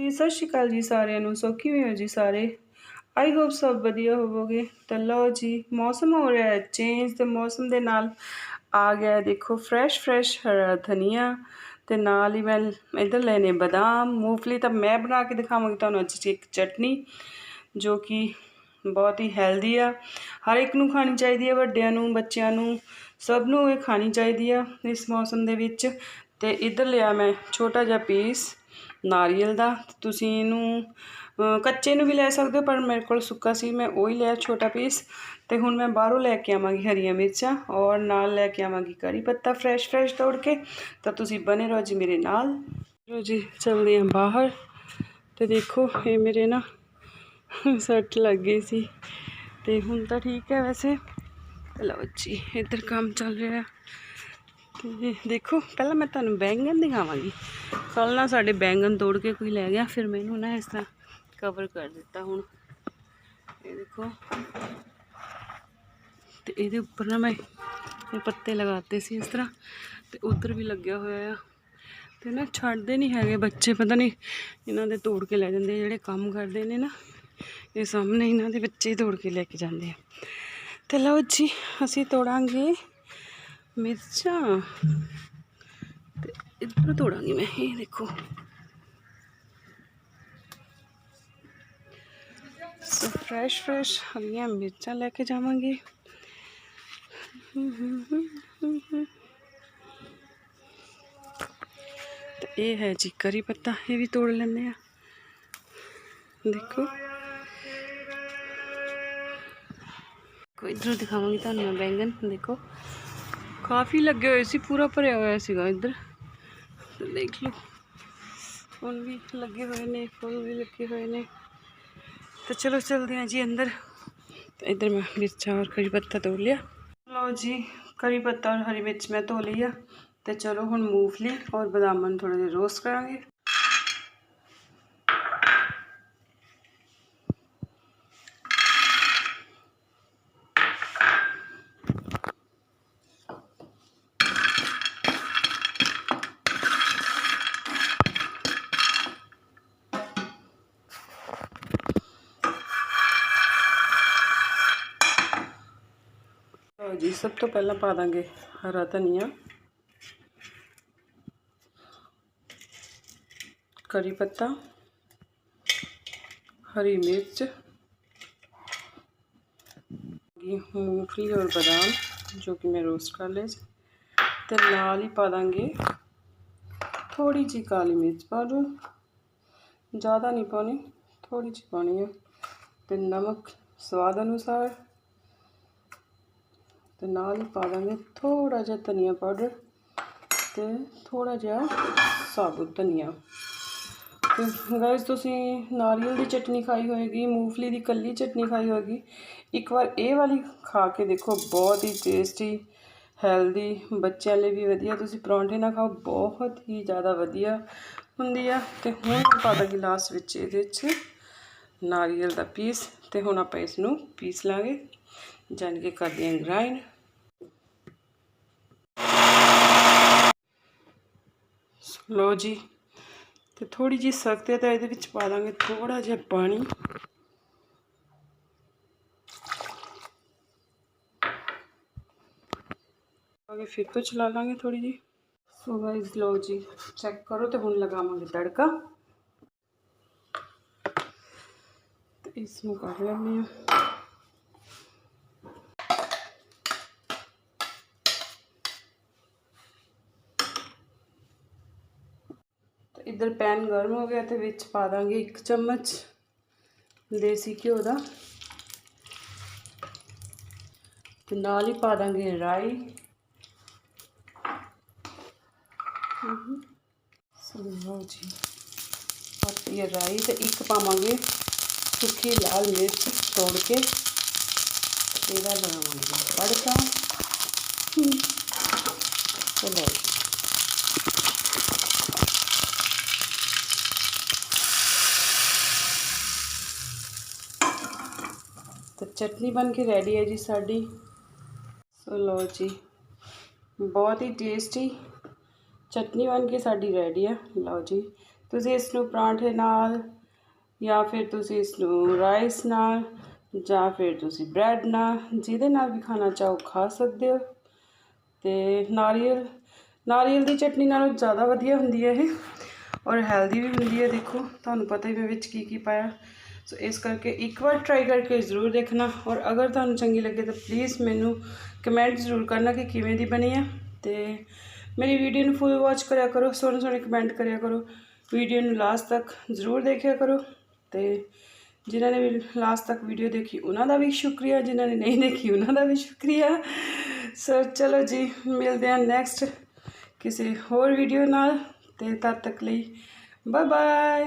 ਜੀ ਸਤਿ ਸ਼੍ਰੀ ਅਕਾਲ ਜੀ ਸਾਰਿਆਂ ਨੂੰ, ਸੋ ਕਿਵੇਂ ਹੋ ਜੀ ਸਾਰੇ? ਆਈ ਹੋਪ ਸਭ ਵਧੀਆ ਹੋਵੋਗੇ। ਤਾਂ ਲਓ ਜੀ, ਮੌਸਮ ਹੋ ਰਿਹਾ ਹੈ ਚੇਂਜ ਤੇ ਮੌਸਮ ਦੇ ਨਾਲ ਆ ਗਿਆ ਦੇਖੋ ਫਰੈਸ਼ ਫਰੈਸ਼ ਹਰਾ ਧਨੀਆ ਤੇ ਨਾਲ ਹੀ ਮੈਂ ਇਧਰ ਲੈਨੇ ਬਦਾਮ, ਮੂੰਗਫਲੀ ਤਾਂ ਮੈਂ ਬਣਾ ਕੇ ਦਿਖਾਵਾਂਗੀ ਤੁਹਾਨੂੰ ਅੱਜ ਇੱਕ ਚਟਨੀ, ਜੋ ਕਿ ਬਹੁਤ ਹੀ ਹੈਲਦੀ ਆ। ਹਰ ਇੱਕ ਨੂੰ ਖਾਣੀ ਚਾਹੀਦੀ ਹੈ, ਵੱਡਿਆਂ ਨੂੰ, ਬੱਚਿਆਂ ਨੂੰ, ਸਭ ਨੂੰ ਇਹ ਖਾਣੀ ਚਾਹੀਦੀ ਆ ਇਸ ਮੌਸਮ ਦੇ ਵਿੱਚ। ਤੇ ਇਧਰ ਲਿਆ ਮੈਂ ਛੋਟਾ ਜਿਹਾ ਪੀਸ ਨਾਰੀਅਲ ਦਾ ਤੁਸੀਂ ਇਹਨੂੰ ਕੱਚੇ ਨੂੰ ਵੀ ਲੈ ਸਕਦੇ ਹੋ, ਪਰ ਮੇਰੇ ਕੋਲ ਸੁੱਕਾ ਸੀ, ਮੈਂ ਉਹ ਹੀ ਲਿਆ ਛੋਟਾ ਪੀਸ ਤੇ ਹੁਣ ਮੈਂ ਬਾਹਰੋਂ ਲੈ ਕੇ ਆਵਾਂਗੀ ਹਰੀਆਂ ਮਿਰਚਾਂ, ਔਰ ਨਾਲ ਲੈ ਕੇ ਆਵਾਂਗੀ ਕਰੀ ਪੱਤਾ ਫਰੈਸ਼ ਫਰੈਸ਼ ਤੋੜ ਕੇ, ਤਾਂ ਤੁਸੀਂ ਬਨੇ ਰਹੋ ਜੀ ਮੇਰੇ ਨਾਲ। ਲੋ ਜੀ, ਚਲਦੇ ਹਾਂ ਬਾਹਰ, ਤੇ ਦੇਖੋ, ਇਹ ਮੇਰੇ ਨਾ ਸੱਟ ਲੱਗ ਗਈ ਸੀ, ਤੇ ਹੁਣ ਤਾਂ ਠੀਕ ਹੈ ਵੈਸੇ। ਲਓ ਜੀ, ਇੱਧਰ ਕੰਮ ਚੱਲ ਰਿਹਾ, ਤੇ ਦੇਖੋ, ਪਹਿਲਾਂ ਮੈਂ ਤੁਹਾਨੂੰ ਬੈਂਗਣ ਦਿਖਾਵਾਂਗੀ। ਕੱਲ ਨਾ ਸਾਡੇ ਬੈਂਗਣ ਤੋੜ ਕੇ ਕੋਈ ਲੈ ਗਿਆ, ਫਿਰ ਮੈਨੂੰ ਨਾ ਇਸ ਤਰ੍ਹਾਂ ਕਵਰ ਕਰ ਦਿੱਤਾ ਹੁਣ। ਇਹ ਦੇਖੋ। ਤੇ ਇਹਦੇ ਉੱਪਰ ਨਾ ਮੈਂ ਇਹ ਪੱਤੇ ਲਗਾਤੇ ਸੀ ਇਸ ਤਰ੍ਹਾਂ, ਤੇ ਉਧਰ ਵੀ ਲੱਗਿਆ ਹੋਇਆ ਆ। ਤੇ ਨਾ ਛੱਡਦੇ ਨਹੀਂ ਹੈਗੇ ਬੱਚੇ, ਪਤਾ ਨਹੀਂ ਇਹਨਾਂ ਦੇ ਤੋੜ ਕੇ ਲੈ ਜਾਂਦੇ ਜਿਹੜੇ ਕੰਮ ਕਰਦੇ ਨੇ ਨਾ, ਇਹ ਸਾਹਮਣੇ ਇਹਨਾਂ ਦੇ ਬੱਚੇ ਹੀ ਤੋੜ ਕੇ ਲੈ ਕੇ ਜਾਂਦੇ ਆ। ਤੇ ਲਓ ਜੀ, ਅਸੀਂ ਤੋੜਾਂਗੇ ਮਿਰਚਾਂ। ਤੇ ਇੱਧਰ ਤੋੜਾਂਗੀ ਮੈਂ ਇਹ ਦੇਖੋ ਸੋ ਫਰੈਸ਼ ਫਰੈਸ਼ ਹਰੀਆਂ ਮਿਰਚਾਂ ਲੈ ਕੇ ਜਾਵਾਂਗੇ ਤੇ ਇਹ ਹੈ ਜੀ ਕਰੀ ਪੱਤਾ ਇਹ ਵੀ ਤੋੜ ਲੈਂਦੇ ਆ ਦੇਖੋ ਕੋਈ ਇਧਰ ਦਿਖਾਵਾਂਗੀ ਤੁਹਾਨੂੰ ਮੈਂ ਬੈਂਗਨ ਦੇਖੋ ਕਾਫੀ ਲੱਗੇ ਹੋਏ ਸੀ ਪੂਰਾ ਭਰਿਆ ਹੋਇਆ ਸੀਗਾ ਇੱਧਰ ਤੇ ਦੇਖ ਲਓ। ਹੁਣ ਵੀ ਲੱਗੇ ਹੋਏ ਨੇ, ਫੁੱਲ ਵੀ ਲੱਗੇ ਹੋਏ ਨੇ। ਤੇ ਚਲੋ ਚਲਦੇ ਹਾਂ ਜੀ ਅੰਦਰ। ਤੇ ਇੱਧਰ ਮੈਂ ਮਿਰਚਾਂ ਔਰ ਕਰੀ ਪੱਤਾ ਤੋੜ ਲਿਆ। ਲਓ ਜੀ ਕਰੀ ਪੱਤਾ ਔਰ ਹਰੀ ਮਿਰਚ ਮੈਂ ਧੋ ਲਈ ਆ। ਤੇ ਚਲੋ ਹੁਣ ਮੂੰਗਫਲੀ ਔਰ ਬਦਾਮਾਂ ਨੂੰ ਥੋੜਾ ਜਿਹਾ ਸਭ ਤੋਂ ਪਹਿਲਾਂ ਪਾ ਦਾਂਗੇ ਹਰਾ ਧਨੀਆ ਕਰੀ ਪੱਤਾ ਹਰੀ ਮਿਰਚ ये मूंगफली और बादाम जो कि मैं रोस्ट कर ले ਤੇ ਨਾਲ ਹੀ ਪਾ ਦਾਂਗੇ ਥੋੜੀ ਜੀ ਕਾਲੀ ਮਿਰਚ ਪਾਊਡਰ ਜ਼ਿਆਦਾ ਨਹੀਂ ਪਾਉਣੀ ਥੋੜੀ ਜਿਹੀ ਪਾਉਣੀ ਹੈ ਤੇ ਨਮਕ ਸਵਾਦ ਅਨੁਸਾਰ ਤੇ ਨਾਲ ਹੀ ਪਾ ਦਾਂਗੇ ਥੋੜਾ ਜਿਹਾ ਧਨੀਆ ਪਾਊਡਰ ਤੇ ਥੋੜਾ ਜਿਹਾ ਸਾਬੁਤ ਧਨੀਆ। ਤੇ ਗਾਇਸ ਤੁਸੀਂ ਨਾਰੀਅਲ ਦੀ ਚਟਨੀ ਖਾਈ ਹੋਏਗੀ, ਮੂੰਗਫਲੀ ਦੀ ਕੱਲੀ ਚਟਨੀ ਖਾਈ ਹੋਏਗੀ। ਇੱਕ ਵਾਰ ਇਹ ਵਾਲੀ ਖਾ ਕੇ ਦੇਖੋ, ਬਹੁਤ ਹੀ ਟੇਸਟੀ ਹੈਲਦੀ ਬੱਚਿਆਂ ਲਈ ਵੀ ਵਧੀਆ। ਤੁਸੀਂ ਪਰੌਂਠੇ ਨਾਲ ਖਾਓ, ਬਹੁਤ ਹੀ ਜ਼ਿਆਦਾ ਵਧੀਆ ਹੁੰਦੀ ਆ। ਤੇ ਹੁਣ ਪਾ ਦਾਂਗੀ ਲਾਸਟ ਵਿੱਚ ਇਹਦੇ ਵਿੱਚ ਨਾਰੀਅਲ ਦਾ ਪੀਸ ਤੇ ਹੁਣ ਆਪਾਂ ਇਸ ਨੂੰ ਪੀਸ ਲਾਂਗੇ। ਜਾਨ ਕੇ ਕਰਦੇ ਹਾਂ ਗ੍ਰਾਈਂਡ ਲੋ ਜੀ, ਤੇ ਥੋੜੀ ਜੀ ਸਖਤ ਹੈ ਤਾਂ ਇਹਦੇ ਵਿੱਚ ਪਾ ਦਾਂਗੇ ਥੋੜਾ ਜਿਹਾ ਪਾਣੀ। ਅੱਗੇ ਫਿਰ ਤੋਂ ਚਲਾ ਲਾਂਗੇ ਥੋੜੀ ਜੀ ਸੋ ਗਾਇਸ ਲੋ ਜੀ ਚੈੱਕ ਕਰੋ ਤੇ ਹੁਣ ਲਗਾਵਾਂਗੇ ਤੜਕਾ। ਤੇ ਇਸ ਨੂੰ ਕਰ ਲੈਂਦੇ ਹਾਂ। ਤੇ ਇੱਧਰ ਪੈਨ ਗਰਮ ਹੋ ਗਿਆ ਤੇ ਵਿੱਚ ਪਾ ਦਾਂਗੇ ਇੱਕ ਚਮਚ ਦੇਸੀ ਘਿਓ ਦਾ ਤੇ ਨਾਲ ਹੀ ਪਾ ਦਾਂਗੇ ਰਾਈ ਸੁਣੋ ਜੀ ਪਾਤੀ ਹੈ ਰਾਈ ਤੇ ਇੱਕ ਪਾਵਾਂਗੇ ਸੁੱਕੀ ਲਾਲ ਮਿਰਚ ਤੋੜ ਕੇ ਇਹਦਾ ਬਣਾਵਾਂਗੇ ਤੜਕਾ ਚਲੋ ਚਟਨੀ ਬਣ ਕੇ ਰੈਡੀ ਹੈ ਜੀ ਸਾਡੀ। ਸੋ ਲਓ ਜੀ, ਬਹੁਤ ਹੀ ਟੇਸਟੀ ਚਟਨੀ ਬਣ ਕੇ ਸਾਡੀ ਰੈਡੀ ਆ ਲਓ ਜੀ, ਤੁਸੀਂ ਇਸ ਨੂੰ ਪਰਾਂਠੇ ਨਾਲ ਜਾਂ ਫਿਰ ਤੁਸੀਂ ਇਸ ਨੂੰ ਰਾਈਸ ਨਾਲ ਜਾਂ ਫਿਰ ਤੁਸੀਂ ਬ੍ਰੈਡ ਨਾਲ ਜਿਹਦੇ ਨਾਲ ਵੀ ਖਾਣਾ ਚਾਹੋ ਖਾ ਸਕਦੇ ਹੋ। ਤੇ ਨਾਰੀਅਲ ਨਾਰੀਅਲ ਦੀ ਚਟਨੀ ਨਾਲੋਂ ਜ਼ਿਆਦਾ ਵਧੀਆ ਹੁੰਦੀ ਹੈ ਇਹ ਔਰ ਹੈਲਦੀ ਵੀ ਹੁੰਦੀ ਹੈ। ਦੇਖੋ, ਤੁਹਾਨੂੰ ਪਤਾ ਹੀ ਮੈਂ ਵਿੱਚ ਕੀ ਕੀ ਪਾਇਆ। ਸੋ ਇਸ ਕਰਕੇ ਇੱਕ ਵਾਰ ਟਰਾਈ ਕਰਕੇ ਜ਼ਰੂਰ ਦੇਖਣਾ ਔਰ ਅਗਰ ਤੁਹਾਨੂੰ ਚੰਗੀ ਲੱਗੇ ਤਾਂ ਪਲੀਜ਼ ਮੈਨੂੰ ਕਮੈਂਟ ਜ਼ਰੂਰ ਕਰਨਾ ਕਿ ਕਿਵੇਂ ਦੀ ਬਣੀ ਹੈ ਤੇ ਮੇਰੀ ਵੀਡੀਓ ਨੂੰ ਫੁੱਲ ਵਾਚ ਕਰਿਆ ਕਰੋ, ਸੋਹਣੇ ਸੋਹਣੇ ਕਮੈਂਟ ਕਰਿਆ ਕਰੋ ਵੀਡੀਓ ਨੂੰ ਲਾਸਟ ਤੱਕ ਜ਼ਰੂਰ ਦੇਖਿਆ ਕਰੋ ਤੇ ਜਿਨ੍ਹਾਂ ਨੇ ਵੀ ਲਾਸਟ ਤੱਕ ਵੀਡੀਓ ਦੇਖੀ ਉਹਨਾਂ ਦਾ ਵੀ ਸ਼ੁਕਰੀਆ, ਜਿਨ੍ਹਾਂ ਨੇ ਨਹੀਂ ਦੇਖੀ ਉਹਨਾਂ ਦਾ ਵੀ ਸ਼ੁਕਰੀਆ। ਸੋ ਚਲੋ ਜੀ, ਮਿਲਦੇ ਹਾਂ ਨੈਕਸਟ ਕਿਸੇ ਹੋਰ ਵੀਡੀਓ ਨਾਲ, ਤੇ ਤਦ ਤੱਕ ਲਈ ਬਾਏ ਬਾਏ